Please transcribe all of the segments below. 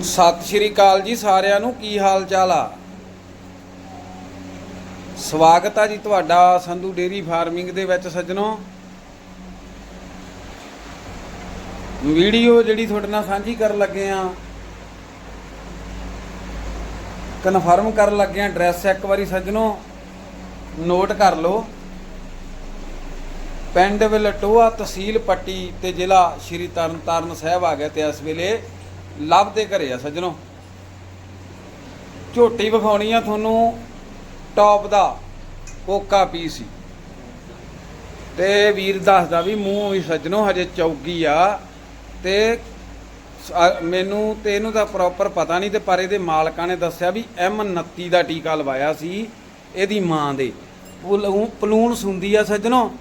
ਸਤਿ ਸ਼੍ਰੀ ਅਕਾਲ ਜੀ ਸਾਰਿਆਂ ਨੂੰ, ਕੀ ਹਾਲ ਚਾਲ ਆ? ਸਵਾਗਤ ਆ ਜੀ ਤੁਹਾਡਾ ਸੰਧੂ ਡੇਰੀ ਫਾਰਮਿੰਗ ਦੇ ਵਿੱਚ ਸੱਜਣੋ। ਵੀਡੀਓ ਜਿਹੜੀ ਤੁਹਾਡੇ ਨਾਲ ਸਾਂਝੀ ਕਰਨ ਲੱਗੇ ਆ ਕਨਫਰਮ ਕਰਨ ਲੱਗੇ ਆ ਐਡਰੈਸ ਇੱਕ ਵਾਰੀ ਸੱਜਣੋ ਨੋਟ ਕਰ ਲਓ। ਪਿੰਡ ਵਲਟੋਆ ਤਹਿਸੀਲ ਪੱਟੀ ਤੇ ਜ਼ਿਲ੍ਹਾ ਸ਼੍ਰੀ ਤਰਨਤਾਰਨ ਸਾਹਿਬ ਆ ਗਿਆ ਤੇ ਇਸ ਵੇਲੇ ਲੱਭਦੇ ਘਰੇ ਆ ਸੱਜਣੋ। ਝੋਟੀ ਵਿਖਾਉਣੀ ਆ ਤੁਹਾਨੂੰ, ਟੌਪ ਦਾ, ਕੋਕਾ ਪੀਸ ਸੀ ਤੇ ਵੀਰ ਦੱਸਦਾ ਵੀ ਮੂੰਹ ਵੀ ਸੱਜਣੋ ਹਜੇ ਚੌਗੀ ਆ, ਤੇ ਮੈਨੂੰ ਤੇ ਇਹਨੂੰ ਤਾਂ ਪ੍ਰੋਪਰ ਪਤਾ ਨਹੀਂ ਤੇ ਪਰ ਇਹਦੇ ਮਾਲਕਾਂ ਨੇ ਦੱਸਿਆ ਵੀ M29 ਦਾ ਟੀਕਾ ਲਵਾਇਆ ਸੀ, ਇਹਦੀ ਮਾਂ ਦੇ। ਪਲੂ- ਪਲੂਣ ਸੁੰਦੀ ਆ ਸੱਜਣੋ,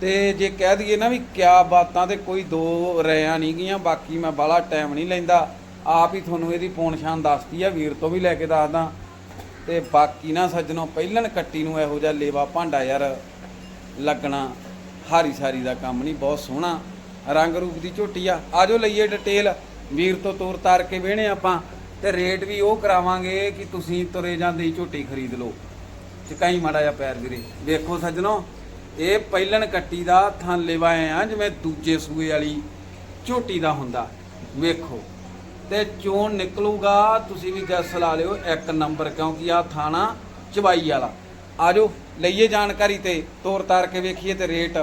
ਤੇ ਜੇ ਕਹਿ ਦਈਏ ਨਾ ਵੀ ਕਿਆ ਬਾਤਾਂ ਤੇ ਕੋਈ ਦੋ ਰਿਆਂ ਨਹੀਂ ਗਈਆਂ ਬਾਕੀ ਮੈਂ ਬਾਲਾ ਟਾਈਮ ਨਹੀਂ ਲੈਂਦਾ। ਆਪ ਹੀ ਤੁਹਾਨੂੰ ਇਹਦੀ ਪੌਣ ਸ਼ਾਨ ਦੱਸਦੀ ਆ, ਵੀਰ ਤੋਂ ਵੀ ਲੈ ਕੇ ਦੱਸਦਾ। ਤੇ ਬਾਕੀ ਨਾ ਸੱਜਣੋ, ਪਹਿਲਣ ਕੱਟੀ ਨੂੰ ਇਹੋ ਜਿਹਾ ਲੇਵਾ ਭਾਂਡਾ ਯਾਰ ਲੱਗਣਾ, ਹਾਰੀ ਸਾਰੀ ਦਾ ਕੰਮ ਨਹੀਂ, ਬਹੁਤ ਸੋਹਣਾ ਰੰਗ ਰੂਪ ਦੀ ਝੋਟੀ ਆ। ਆਜੋ ਲਈਏ ਡਿਟੇਲ, ਵੀਰ ਤੋਂ ਤੋਰ ਤਾਰ ਕੇ ਵੇਹਣੇ ਆਪਾਂ, ਤੇ ਰੇਟ ਵੀ ਉਹ ਕਰਾਵਾਂਗੇ ਕਿ ਤੁਸੀਂ ਤੁਰੇ ਜਾਂਦੇ ਹੀ ਝੋਟੀ ਖਰੀਦ ਲਓ। ਚਕਾਈ ਮਾੜਾ ਜਿਹਾ ਪੈਰ ਵੀਰੇ। ਵੇਖੋ ਸੱਜਣੋ, ਇਹ ਪਹਿਲਣ ਕੱਟੀ ਦਾ ਥਾਂ ਲੇਵਾਏ ਆ, ਜਿਵੇਂ ਦੂਜੇ ਸੂਏ ਵਾਲੀ ਝੋਟੀ ਦਾ ਹੁੰਦਾ। ਵੇਖੋ। ਤੇ ਚੋਣ ਨਿਕਲੂਗਾ, ਤੁਸੀਂ ਵੀ ਗੈਸ ਲਾ ਲਿਓ ਇੱਕ ਨੰਬਰ ਕਿਉਂਕਿ ਆ ਥਾਣਾ ਚਵਾਈ ਵਾਲਾ। ਆਜੋ, ਲਈਏ ਜਾਣਕਾਰੀ ਤੇ, ਤੋਰ ਤਾਰ ਕੇ ਵੇਖੀਏ ਤੇ ਰੇਟ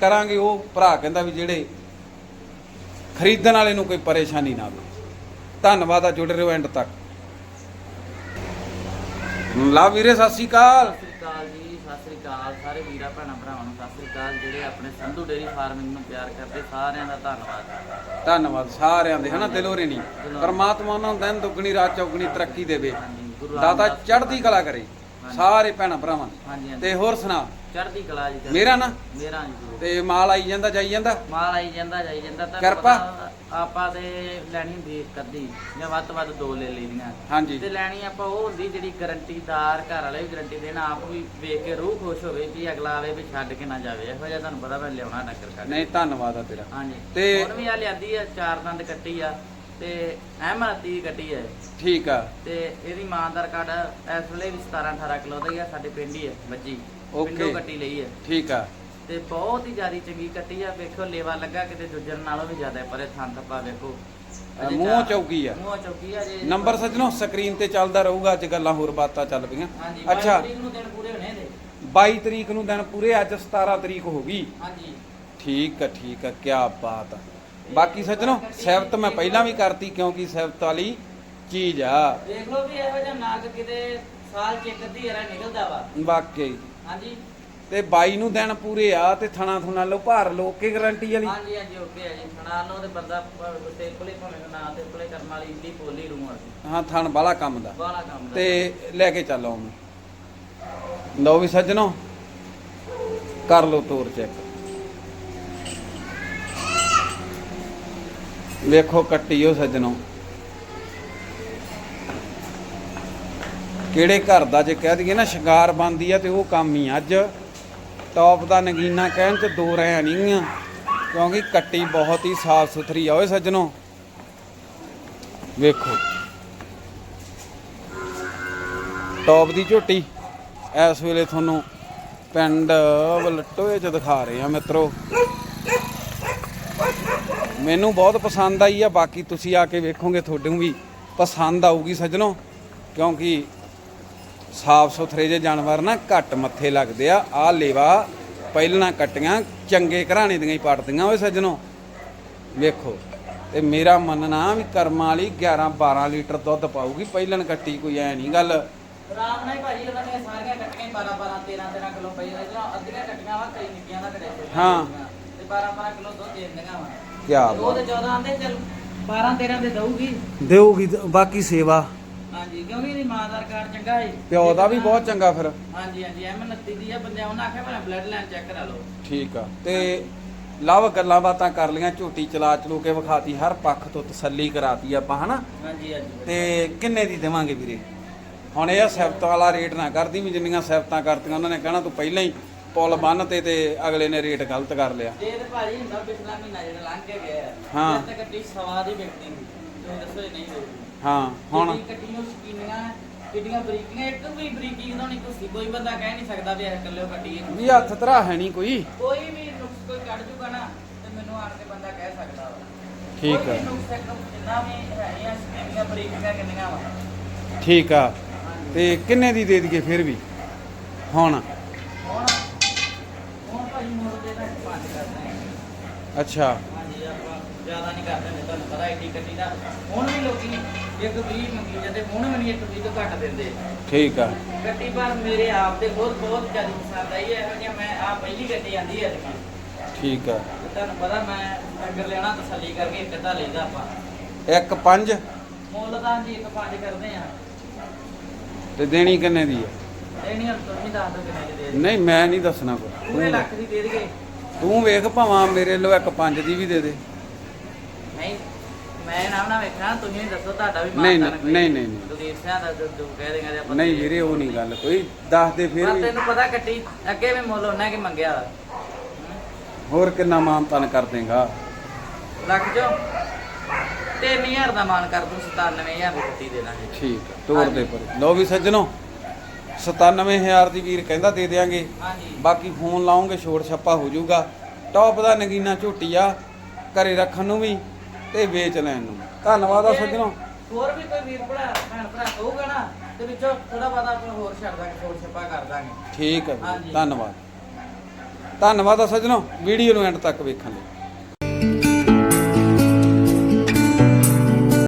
ਕਰਾਂਗੇ ਉਹ ਭਰਾ ਕਹਿੰਦਾ ਵੀ ਜਿਹੜੇ ਖਰੀਦਣ ਵਾਲੇ ਨੂੰ ਕੋਈ ਪਰੇਸ਼ਾਨੀ ਨਾ ਆਵੇ। ਧੰਨਵਾਦ ਆ ਜੁੜੇ ਰਹੋ ਐਂਡ ਤੱਕ। ਲਾ ਵੀਰੇ, ਸਤਿ ਸ਼੍ਰੀ ਅਕਾਲ। ਸਤਿ ਸ੍ਰੀ ਅਕਾਲ ਜੀ। ਸਤਿ ਸ੍ਰੀ ਅਕਾਲ ਸਾਰੇ ਵੀਰਾਂ ਭੈਣਾਂ ਭਰਾਵਾਂ ਨੂੰ ਸਤਿ ਸ੍ਰੀ ਅਕਾਲ। ਜਿਹੜੇ ਆਪਣੇ ਸੰਧੂ ਡੇਰੀ ਫਾਰਮਿੰਗ ਨੂੰ ਪਿਆਰ ਕਰਦੇ ਸਾਰਿਆਂ ਦਾ ਧੰਨਵਾਦ। ਧੰਨਵਾਦ ਸਾਰਿਆਂ ਦੇ ਹਨਾ ਦਿਲੋਂ ਦਿਲੋਂ। ਪਰਮਾਤਮਾ ਉਹਨਾਂ ਨੂੰ ਦਿਨ ਦੁੱਗਣੀ ਰਾਤ ਚੌਗਣੀ ਤਰੱਕੀ ਦੇਵੇ। ਦਾਤਾ ਚੜ੍ਹਦੀ ਕਲਾ ਕਰੇ। ਸਾਰੇ ਭੈਣਾਂ ਭਰਾਵਾਂ ਨੂੰ। ਹਾਂਜੀ ਹਾਂਜੀ। ਤੇ ਹੋਰ ਸੁਣਾ। ਚੜ੍ਹਦੀ ਕਲਾ ਜੀ ਮੇਰਾ ਨਾ? ਮੇਰਾ ਜੀ ਗੁਰੂ। ਤੇ ਮਾਲ ਆਈ ਜਾਂਦਾ ਜਾਈ ਜਾਂਦਾ? ਮਾਲ ਆਈ ਜਾਂਦਾ ਜਾਈ ਜਾਂਦਾ ਤਾਂ ਕਿਰਪਾ? ਆਪਾਂ ਤੇ ਲੈਣੀ ਹੁੰਦੀ ਇੱਕ ਅੱਧੀ ਜਾਂ ਵੱਧ ਤੋਂ ਵੱਧ ਦੋ ਲੈ ਲਈਆਂ ਹਾਂਜੀ। ਤੇ ਲੈਣੀ ਆਪਾਂ ਉਹ ਹੁੰਦੀ ਜਿਹੜੀ ਗਰੰਟੀਦਾਰ ਘਰ ਵਾਲੇ ਵੀ ਗਰੰਟੀ ਦੇਣ ਆਪ ਵੀ ਵੇਖ ਕੇ ਰੂਹ ਖੁਸ਼ ਹੋਵੇ ਵੀ ਅਗਲਾ ਆਵੇ ਵੀ ਛੱਡ ਕੇ ਨਾ ਜਾਵੇ। ਇਹੋ ਜਿਹਾ ਤੁਹਾਨੂੰ ਪਤਾ ਮੈਂ ਲਿਆਉਣਾ ਨੱਕਰ ਕੱਢ ਨਹੀਂ ਧੰਨਵਾਦ ਆ ਤੇਰਾ। ਹਾਂਜੀ। ਤੇ- ਹੁਣ ਵੀ ਆ ਲਿਆਂਦੀ ਆ ਚਾਰ ਦੰਦ ਕੱਟੀ ਆ। ਤੇ ਅਹਿਮਤੀ ਦੀ ਆ ਇਹ। ਠੀਕ ਆ। ਤੇ ਇਹਦੀ ਮਾਂ ਦਾ ਰਿਕਾਰਡ ਇਸ ਵੇਲੇ ਵੀ 17 18 ਕਿਲੋ ਦਾ ਹੀ ਆ ਸਾਡੇ ਪਿੰਡ ਹੀ ਆ ਬੱਜੀ Okay. ਪਿੰਡੋਂ ਕੱਟੀ ਲਈ ਹੈ ਠੀਕ ਆ। ਤੇ ਬਹੁਤ ਹੀ ਜ਼ਿਆਦੀ ਚੰਗੀ ਕੱਟੀ ਆ ਵੇਖੋ ਲੇਵਾ ਲੱਗਾ ਕਿਤੇ ਦੁੱਜਰ ਨਾਲੋਂ ਵੀ ਜ਼ਿਆਦਾ ਪਰੇ ਥਾਂ ਥੱਪਾ ਵੇਖੋ। ਅਜੇ ਮੂੰਹੋਂ ਚਾਰ- ਚੌਕੀ ਆ। ਮੂੰਹੋਂ ਚੌਕੀ ਆ ਜੇ ਨੰਬਰ ਸੱਜਣੋ ਸਕਰੀਨ ਤੇ ਚੱਲਦਾ ਰਹੂਗਾ ਅੱਜ ਗੱਲਾਂ ਹੋਰ ਬਾਤਾਂ ਚੱਲ ਪਈਆਂ। ਹਾਂਜੀ ਅੱਛਾ। ਅੱਛਾ ਨੂੰ ਦਿਨ ਪੂਰੇ ਹੋਣੇ ਦੇ 22 ਤਰੀਕ ਨੂੰ ਦਿਨ ਪੂਰੇ ਅੱਜ 17 ਤਰੀਕ ਹੋ ਗਈ। ਹਾਂਜੀ। ਠੀਕ ਆ ਠੀਕ ਆ ਕੀ ਬਾਤ ਆ। ਬਾਕੀ ਸੱਜਣੋ ਸਿਫਤ ਮੈਂ ਪਹਿਲਾਂ ਵੀ ਕਰਤੀ ਕਿਉਂਕਿ ਸਿਫਤ ਵਾਲੀ ਚੀਜ਼ ਆ। ਦੇਖ ਲਓ ਵੀ ਇਹੋ ਜਿਹਾ ਨਾਗ ਕਿਤੇ ਸਾਲ ਚ ਇੱਕ ਅੱਧੀ ਵਾਰ ਨਿਕਲਦਾ ਵਾ। ਵਾਕਈ। ਹਾਂਜੀ। ਤੇ 22 ਨੂੰ ਦਿਨ ਪੂਰੇ ਆ ਤੇ ਥਣਾ ਥੁਣਾ ਲੋ ਭਾਰ ਲੋ ਕੇ ਗਾਰੰਟੀ ਵਾਲੀ। ਹਾਂਜੀ ਹਾਂਜੀ ਓਕੇ ਹੈ ਜੀ। ਸੁਣਾ ਲਓ ਤੇ ਬੰਦਾ ਤੇ ਕੋਲੇ ਭਾਵੇਂ ਨਾ ਤੇ ਕੋਲੇ ਕਰਨ ਵਾਲੀ ਇੰਨੀ ਬੋਲੀ ਰੂਹ ਅਸੀਂ। ਹਾਂ ਥਣ ਬਾਲਾ ਕੰਮ ਦਾ। ਬਾਲਾ ਕੰਮ ਦਾ। ਤੇ ਲੈ ਕੇ ਚੱਲ ਆਉਂ ਲਓ ਵੀ ਸੱਜਣੋ ਕਰ ਲਓ ਤੋਰ ਚੈੱਕ। ਵੇਖੋ ਕੱਟੀਓ ਸੱਜਣੋ। ਕਿਹੜੇ ਘਰ ਦਾ ਜੇ ਕਹਿ ਦਈਏ ਨਾ, ਸ਼ਿੰਗਾਰ ਬੰਦੀ ਆ ਤੇ ਉਹ ਕੰਮ ਹੀ ਅੱਜ ਟੌਪ ਦਾ ਨਗੀਨਾ ਕਹਿਣ ਚ ਦੋ ਰਹਿ ਨਹੀਂ ਆ ਕਿਉਂਕਿ ਕੱਟੀ ਬਹੁਤ ਹੀ ਸਾਫ਼ ਸੁਥਰੀ ਆ। ਓਏ ਸੱਜਣੋ, ਵੇਖੋ। ਟੌਪ ਦੀ ਝੋਟੀ, ਇਸ ਵੇਲੇ ਤੁਹਾਨੂੰ ਪਿੰਡ ਵਲਟੋਏ ਚ ਦਿਖਾ ਰਹੇ ਆ ਮਿੱਤਰੋ। ਮੈਨੂੰ ਬਹੁਤ ਪਸੰਦ ਆਈ ਆ ਬਾਕੀ ਤੁਸੀਂ ਆ ਕੇ ਵੇਖੋਗੇ ਤੁਹਾਨੂੰ ਵੀ ਪਸੰਦ ਆਊਗੀ ਸੱਜਣੋ ਕਿਉਂਕਿ ਸਾਫ਼ ਸੁਥਰੇ ਜੇ ਜਾਨਵਰ ਨਾ ਘੱਟ ਮੱਥੇ ਲੱਗਦੇ ਆ। ਆ ਲੇਵਾ ਪਹਿਲਾਂ ਕੱਟੀਆਂ ਚੰਗੇ ਘਰਾਣੇ ਦੀਆਂ ਹੀ ਪੜਦੀਆਂ ਓਏ ਸੱਜਣੋ। ਵੇਖੋ ਤੇ ਮੇਰਾ ਮੰਨਣਾ ਵੀ ਕਰਮਾਂ ਵਾਲੀ 11 12 ਲੀਟਰ ਦੁੱਧ ਪਾਊਗੀ ਪਹਿਲਣ ਕੱਟੀ ਕੋਈ ਐ ਨਹੀਂ ਗੱਲ। ਰਾਮ ਨਾਲ ਹੀ ਭਾਜੀ ਉਹਨਾਂ ਦੀਆਂ ਸਾਰੀਆਂ ਕੱਟੀਆਂ 12 12 13 13 ਕਿਲੋ ਪਈ ਰਹੀਆਂ ਅੱਧੀਆਂ ਕੱਟੀਆਂ ਵਾ ਕਈ ਨਿੱਕੀਆਂ ਦਾ ਕੜੇ ਹਾਂ। ਤੇ 12 12 ਕਿਲੋ ਦੁੱਧ ਦੇ ਦਿੰਦੀਆਂ ਵਾ। ਕਿਆ ਉਹ ਤੇ 14 ਆਂਦੇ ਚਲ 12 13 ਦੇ ਦਊਗੀ। ਦੇਊਗੀ ਬਾਕੀ ਸੇਵਾ। ਹਾਂਜੀ ਕਿਉਂਕਿ ਇਹਦੀ ਮਾਂ ਦਾ ਰਿਕਾਰਡ ਚੰਗਾ ਹੈ ਪਿਓ ਦਾ ਵੀ ਬਹੁਤ ਚੰਗਾ ਫਿਰ। ਹਾਂਜੀ ਹਾਂਜੀ ਐਮ 29 ਦੀ ਆ ਬੰਦਿਆਂ ਉਹਨਾਂ ਆਖਿਆ ਮੈਂ ਬਲੱਡ ਲਾਈਨ ਚੈੱਕ ਕਰਾ ਲਓ। ਠੀਕ ਆ ਤੇ ਲਵ ਗੱਲਾਂ ਬਾਤਾਂ ਕਰ ਲੀਆਂ ਝੋਟੀ ਚਲਾ ਚਲੂ ਕੇ ਵਿਖਾਤੀ ਹਰ ਪੱਖ ਤੋਂ ਤਸੱਲੀ ਕਰਾਤੀ ਆਪਾਂ ਹਨਾ? ਹਾਂਜੀ ਹਾਂਜੀ ਤੇ ਕਿੰਨੇ ਦੀ ਦੇਵਾਂਗੇ ਵੀਰੇ? ਹੁਣ ਇਹ ਸਿਫਤ ਵਾਲਾ ਰੇਟ ਨਾ ਕਰਦੀ ਵੀ ਜਿੰਨੀਆਂ ਸਿਫਤਾਂ ਕਰਤੀਆਂ ਉਹਨਾਂ ਨੇ ਕਹਿਣਾ ਤੂੰ ਪਹਿਲਾਂ ਹੀ ਪੁੱਲ ਬੰਨ ਤੇ ਅਗਲੇ ਨੇ ਰੇਟ ਗਲਤ ਕਰ ਲਿਆ। ਇਹ ਤੇ ਭਾਜੀ ਹੁੰਦਾ ਪਿਛਲਾ ਮਹੀਨਾ ਜਿਹੜਾ ਲੰਘ ਕੇ ਗਿਆ ਹਾਂ। ਜਦ ਤੱਕ ਟੀ ਸਵਾ ਦੀ ਵਿਕਦੀ ਸੀ ਤੁਸੀਂ ਦੱਸੋ ਇਹ ਨਹੀਂ ਹੋਊਗੀ। ਹਾਂ ਹੁਣ? ਜਿਹੜੀ ਕੱਟੀ ਨੂੰ ਸ਼ਕੀਨੀਆਂ ਕਿੱਡੀਆਂ ਬਰੀਕੀਆਂ ਇੱਕ ਵੀ ਬਰੀਕੀ ਜਦੋਂ ਨਹੀਂ ਕੁਸੀ ਕੋਈ ਬੰਦਾ ਕਹਿ ਨਹੀਂ ਸਕਦਾ ਵੀ ਇਹ ਇਕੱਲੇ ਕੱਟੀ ਹੈ। ਵੀ ਹੱਥ ਧਰਾ ਹੈ ਨਹੀਂ ਕੋਈ। ਕੋਈ ਵੀ ਨੁਕਸ ਕੋਈ ਕੱਢ ਜੂਗਾ ਨਾ ਤੇ ਮੈਨੂੰ ਆਣ ਕੇ ਬੰਦਾ ਕਹਿ ਸਕਦਾ ਵਾ। ਠੀਕ ਕੋਈ ਆ। ਵੀ ਨੁਕਸ ਇੱਕ ਨੁਕਸ ਜਿੰਨਾ ਵੀ ਹੈਗੀਆਂ ਸ਼ਕੀਨੀਆਂ ਬਰੀਕੀਆਂ ਕਿੰਨੀਆਂ ਵਾ। ਠੀਕ ਆ। ਤੇ ਕਿੰਨੇ ਦੀ ਦੇ ਦਈਏ ਫਿਰ ਵੀ? ਹੁਣ ਭਾਜੀ ਮੋੜ ਦੇ ਦਾ ਪੰਜ ਕਰਦੇ ਹਾਂ ਅੱਛਾ। ਹਾਂਜੀ ਆਪਾਂ ਜ਼ਿਆਦਾ ਨਹੀਂ ਕਰਦੇ ਨੇ ਤੁਹਾਨੂੰ ਪਤਾ ਐਡੀ ਕੱਟੀ ਦਾ ਹੁਣ ਵੀ ਲੋਕੀ ਇੱਕ 20 ਮੰਗੀ ਜਾਂਦੇ ਹੁਣ ਵੀ ਨਹੀਂ ਇੱਕ 20 ਤੋਂ ਘੱਟ ਦਿੰਦੇ। ਠੀਕ ਆ। ਗੱਡੀ ਪਰ ਮੇਰੇ ਆਪ ਦੇ ਬਹੁਤ ਬਹੁਤ ਜ਼ਿਆਦਾ ਪਸੰਦ ਆਈ ਹੈ ਇਹੋ ਜਿਹਾ ਮੈਂ ਆ ਪਹਿਲੀ ਗੱਡੀ ਆਂਦੀ ਹੈ ਅੱਜ ਠੀਕ ਆ। ਤੁਹਾਨੂੰ ਪਤਾ ਮੈਂ ਡੰਗਰ ਲੈਣਾ ਤਸੱਲੀ ਕਰਕੇ ਇੱਕ ਅੱਧਾ ਲੈਂਦਾ ਆਪਾਂ। ਇੱਕ ਪੰਜ? ਮੁੱਲ ਤਾਂ ਜੀ ਇੱਕ ਪੰਜ ਕਰਦੇ ਆ ਤੇ ਦੇਣੀ ਕਿੰਨੇ ਦੀ ਆ? ਨਹੀਂ ਹੁਣ ਤੁਸੀਂ ਦੱਸ ਦਿਓ ਕਿੰਨੇ ਦੀ ਦੇ ਨਹੀਂ ਮੈਂ ਨਹੀਂ ਦੱਸਣਾ ਕੋਈ। ਪੂਰੇ ਲੱਖ ਦੀ ਦੇ ਦੇਗੇ ਤੂੰ ਵੇਖ ਭਾਵਾਂ ਮੇਰੇ ਲੋ ਇੱਕ ਪੰਜ ਦੀ ਵੀ ਦੇ ਦੇ। ਨਹੀਂ ਮੈਂ ਨਾ ਨਾ ਵੇਖਣਾ ਤੁਸੀਂ ਦੱਸੋ ਤੁਹਾਡਾ ਵੀ ਨਹੀਂ, ਕੋਈ। ਨਹੀਂ, ਨਹੀਂ, ਨਹੀਂ। ਕੁਲਦੀਪ ਸਿੰਘ ਦਾ ਜੋ ਜੋ ਕਹਿ ਦੇਗਾ ਤੇ ਆਪਾਂ ਨਹੀਂ ਵੀਰੇ ਉਹ ਨਹੀਂ ਗੱਲ ਕੋਈ ਦੱਸ ਦੇ ਫਿਰ ਪਰ ਵੀ। ਤੈਨੂੰ ਪਤਾ ਕੱਟੀ ਅੱਗੇ ਵੀ ਮੁੱਲ ਉਹਨਾਂ ਕਿ ਮੰਗਿਆ ਵਾ। ਹੋਰ ਕਿੰਨਾ ਮਾਨ ਤਨ ਕਰ ਦੇਗਾ। ਲੱਖ ਚੋਂ 3000 ਦਾ ਮਾਨ ਕਰ ਦੂੰ 97000 ਦੀ ਕੱਟੀ ਦੇ ਦਾਂਗੇ। ਠੀਕ ਆ ਤੋੜ ਦੇ ਪਰ। ਲਓ ਵੀ ਸੱਜਣੋ। 97000 ਦੀ ਵੀਰ ਕਹਿੰਦਾ ਦੇ ਦੇਾਂਗੇ ਹਾਂਜੀ। ਬਾਕੀ ਫੋਨ ਲਾਉਂਗੇ ਛੋੜ ਛੱਪਾ ਹੋ ਜਾਊਗਾ। ਟੌਪ ਦਾ ਨਗੀਨਾ ਝੋਟੀ ਆ ਘਰੇ ਰੱਖਣ ਨੂੰ ਵੀ ਤੇ ਵੇਚ ਲੈਣ ਨੂੰ। ਧੰਨਵਾਦ ਆ ਸੱਜਣੋ। ਹੋਰ ਵੀ ਕੋਈ ਵੀਰ ਭਰਾ ਭੈਣ ਭਰਾ ਕਹੂਗਾ ਨਾ ਤੇ ਵਿੱਚੋਂ ਥੋੜਾ ਬਹੁਤਾ ਆਪਾਂ ਹੋਰ ਛੱਡ ਦਾਂਗੇ ਛੋੜ ਛੱਪਾ ਕਰ ਦਾਂਗੇ। ਠੀਕ ਹੈ ਧੰਨਵਾਦ। ਧੰਨਵਾਦ ਆ ਸੱਜਣੋ ਵੀਡੀਓ ਨੂੰ ਐਂਡ ਤੱਕ ਵੇਖਣ ਲਈ।